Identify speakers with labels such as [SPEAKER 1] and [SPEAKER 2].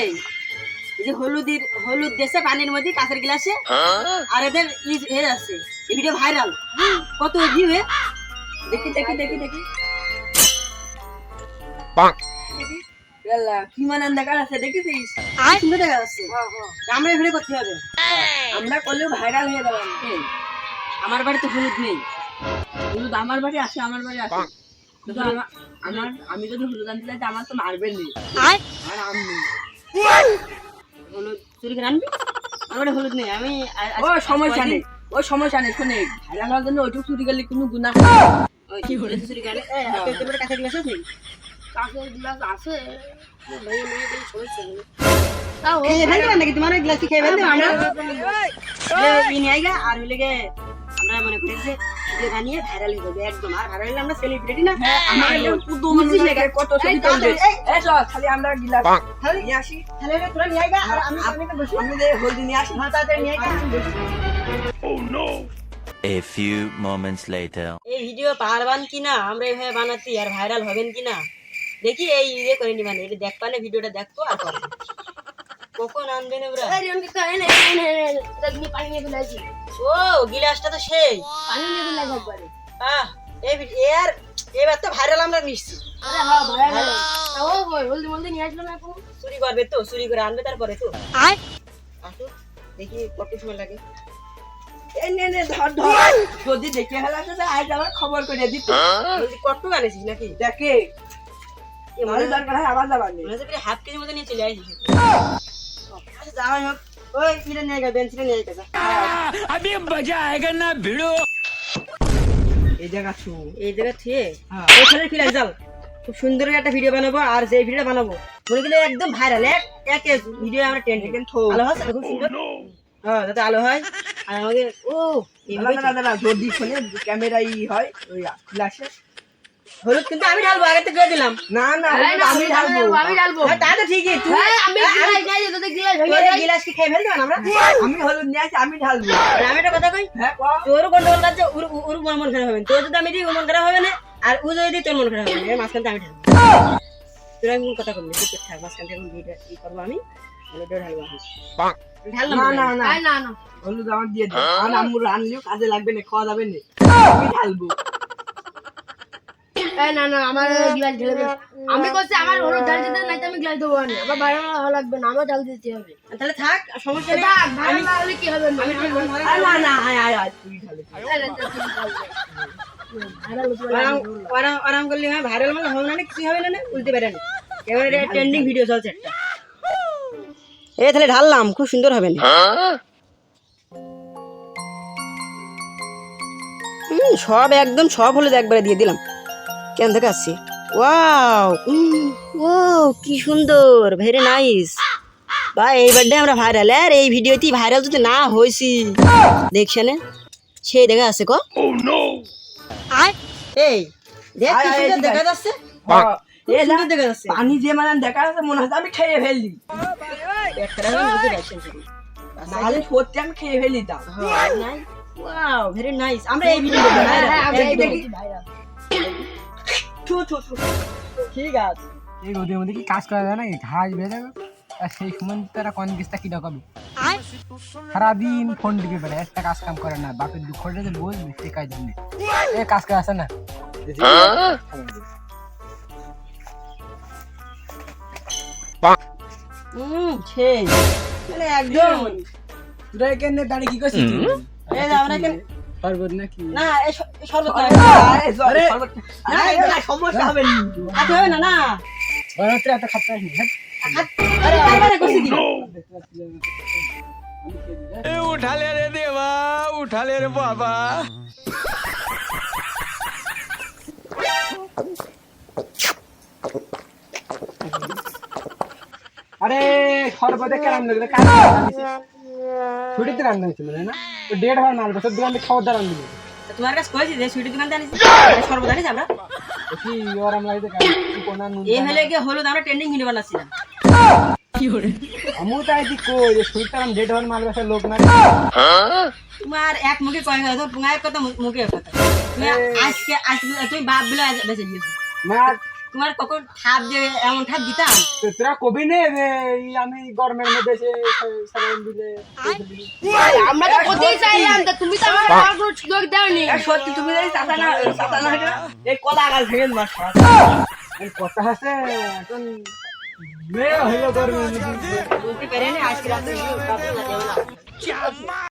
[SPEAKER 1] এই যে হলুদের হলুদ দেশে পানির মধ্যে কাঁচের গ্লাসে আর এদের হয়ে যাচ্ছে এই ভিডিও ভাইরাল কত ভিউ হে দেখি দেখি দেখি দেখি। দেখি। ইয়াল্লা, কি মানান দেখা যাচ্ছে দেখেছিস? সুন্দর দেখা যাচ্ছে। আমরা এখানে করতে হবে। আমরা করলেও ভাইরাল হয়ে এই, আমার বাড়িতে হলুদ নেই। হলুদ আমার বাড়ি আসে আমার বাড়ি আসে কিন্তু আমার আমি যদি হলুদ আনতে চাই আমার তো মারবেন নেই আর আমি হলুদ চুরি করে আনবি আমার হলুদ নেই আমি
[SPEAKER 2] ও সমস্যা নেই ওই সমস্যা নেই শোনে ভাইরাল হওয়ার জন্য ওইটুকু চুরি করলে কোনো গুণা
[SPEAKER 1] কি হলুদ চুরি করে কাছে গ্লাস আছে
[SPEAKER 2] কাকের গ্লাস আছে
[SPEAKER 1] নাকি তোমার খেয়ে আমরা আর আমরা মনে করি যে বানিয়ে ভাইরাল হয়ে যাবে একদম। আর ভাইরাল আমরা সেলিব্রিটি না
[SPEAKER 2] আমার
[SPEAKER 1] আমরা
[SPEAKER 2] পুদু
[SPEAKER 1] বুঝছিস
[SPEAKER 2] মানুষ
[SPEAKER 1] না,
[SPEAKER 2] কত খালি আমরা গিলাস নিয়ে আসি।
[SPEAKER 1] তোরা নিয়ে আইগা আর আমি আমি তো বসি।
[SPEAKER 2] আমি যে হলদি নিয়ে আসি।
[SPEAKER 1] হ্যাঁ তাড়াতাড়ি নিয়ে আইগা আমি বসি।
[SPEAKER 3] A few moments later.
[SPEAKER 1] এই ভিডিও পারবান কি না আমরা এইভাবে বানাচ্ছি আর ভাইরাল হবেন কি না দেখি এই ইয়ে করে নি মানে এটা দেখ পালে ভিডিওটা দেখব আর কখন আনবেন ওরা? ও গিলাসটা তো সেই আহ এই আর এবার তো ভাইরাল আমরা মিশছি চুরি করবে তো চুরি করে আনবে তারপরে তো। আসো দেখি কত সময় লাগে।
[SPEAKER 2] এই নে নে ধর ধর। যদি দেখে তো আজ আমার খবর করে দিত
[SPEAKER 1] কত আনেছিস নাকি?
[SPEAKER 2] দেখে।
[SPEAKER 1] এ মনে
[SPEAKER 2] মনে দরকার হয় আবার যাবার নেই
[SPEAKER 1] হাফ কেজি মতো নিয়ে চলে আসিস।
[SPEAKER 2] হ্যাঁ।
[SPEAKER 1] খুব সুন্দর একটা ভিডিও বানাবো আর সেই ভিডিও বানাবো মনে গেলে একদম ভাইরাল ভিডিও আমরা টেন আলো হয় হ্যাঁ যাতে আলো হয় আর আমাকে ও এইভাবে
[SPEAKER 2] দাদা দাদা যদি ফোনে ক্যামেরা ই হয় ওই ফ্ল্যাশে
[SPEAKER 1] হলুদ কিন্তু আমি ঢালবো আগে তো দিলাম।
[SPEAKER 2] না না হলুদ আমি ঢালবো
[SPEAKER 1] হ্যাঁ, তা তো ঠিকই। তুই তোর এই গিলাস কি খেয়ে ফেলতে পার আমরা?
[SPEAKER 2] আমি হলুদ নিয়ে আসি আমি ঢালবো।
[SPEAKER 1] আমি একটা কথা কই?
[SPEAKER 2] হ্যাঁ
[SPEAKER 1] তোর গন্ডগোল কাছে ওর ওর মন মন খারাপ হবে না। তোর যদি আমি দিই মন খারাপ হবে না আর ও যদি দিই তোর মন খারাপ হবে না। এর মাঝখানটা আমি ঢালবো। তোর আমি কথা চুপ থাক এখন ভিডিও ই করব আমি। হলুদটা ঢালবো আমি। ঢাললাম
[SPEAKER 2] না
[SPEAKER 1] না,
[SPEAKER 2] না। না হলুদ আমার দিয়ে দাও আর আম্মু কাজে লাগবে না খাওয়া যাবে না। আমি ঢালবো।
[SPEAKER 4] আমি করছি আমার হলুদ ঢাল দিতে নাই তো আমি গ্লাস দেবো না। আমার বাইরে ভালো লাগবে না আমার ঢাল দিতে হবে।
[SPEAKER 1] তাহলে থাক সমস্যা নেই।
[SPEAKER 4] থাক, ভালো না কি হবে?
[SPEAKER 1] আমি না।
[SPEAKER 2] না না আয় আয় আয় তুই ঢালে
[SPEAKER 1] আরাম- আরাম- আরাম করলে হ্যাঁ ভাইরাল মানে হবে না কিছু হবে না উল্টে বেড়ে না এবার ট্রেন্ডিং ভিডিও চলছে একটা। এ তাহলে ঢাললাম খুব সুন্দর হবে না। সব একদম সব হলুদ একবারে দিয়ে দিলাম। কেন থেকে আসছি ওয়াও ও কি সুন্দর ভেরি নাইস বা এই বার্থডে আমরা ভাইরাল আর এই ভিডিওটি ভাইরাল যদি না হয়েছি দেখছে না সেই দেখা আছে কো। আয় এই দেখ কি
[SPEAKER 2] আয়, আয়,
[SPEAKER 1] সুন্দর দেখা যাচ্ছে। কি
[SPEAKER 2] এ না,
[SPEAKER 1] সুন্দর দেখা যাচ্ছে।
[SPEAKER 2] পানি যে মানে দেখা যাচ্ছে হচ্ছে আমি খেয়ে ফেললি।
[SPEAKER 1] পেট খারাপ বুঝতে পারছেন শুধু।
[SPEAKER 2] নাহলে সত্যি আমি খেয়ে ফেলি তা
[SPEAKER 1] ওয়াও ভেরি নাইস আমরা এই ভিডিও
[SPEAKER 4] ভাইরাল
[SPEAKER 1] ঠিক আছে।
[SPEAKER 5] এই রোদের মধ্যে কি কাজ করা যায় না ঘাস বেঁধে যাবে? আর সেই সময় তারা কনকিস্তা কি ঢকাবে সারাদিন ফোন টিপে বেড়ে একটা কাজ কাম করে না। বাপের দুঃখটা যে বুঝবে সে কাজ নেই এ কাজ করে আসে না।
[SPEAKER 1] হুম সেই মানে একদম।
[SPEAKER 5] তোরা এখানে দাঁড়িয়ে কি করছিস?
[SPEAKER 1] এই আমরা এখানে
[SPEAKER 5] শরবত নাকি?
[SPEAKER 1] না শরবত না
[SPEAKER 2] আরে, এটা সমস্যা হবে না।
[SPEAKER 1] হবে না না।
[SPEAKER 5] গরমতে এত খাতে আসি
[SPEAKER 1] আরে বারবার করছি কি
[SPEAKER 5] আরে শরবতে কেরাম লাগবে ছুটিতে রান্না হয়েছিল না? ডেট হওয়ার মাল বছর দোকান থেকে খাবার দাঁড়ান দিল
[SPEAKER 1] তো তোমার কাছে কইছি যে সুইটি দোকান জানিস শরবত জানিস আমরা
[SPEAKER 5] কি লাগছে কোনা নুন
[SPEAKER 1] এই হলে গিয়ে হলুদ আমরা ট্রেন্ডিং ভিডিও বানাচ্ছিলাম।
[SPEAKER 5] আমু তাই দি কই যে শরীরটা ডেট হওয়ার মাল বছর লোক না
[SPEAKER 1] তোমার এক মুখে কয় কথা তোমার এক কথা মুখে কথা। তুমি আজকে আজকে তুমি বাপ বলে বেঁচে দিয়েছ
[SPEAKER 5] মা
[SPEAKER 2] তোমার কখন ঠাপ দিয়ে এমন ঠাপ দিতাম?
[SPEAKER 5] তোরা কবি নে আমি গরমের মধ্যে এসে স্যালাইন দিলে
[SPEAKER 4] আমরা তো কোথায় চাইলাম তা? তুমি তো আমাকে আর কোনো সুযোগ দাওনি।
[SPEAKER 2] সত্যি তুমি যদি চাচা না চাচা না এই কলা গাছ ভেঙে সব।
[SPEAKER 5] এই কথা আছে এখন মেয়ে হইল গরমের মধ্যে।
[SPEAKER 1] বলতে পারেনি আজকে রাতে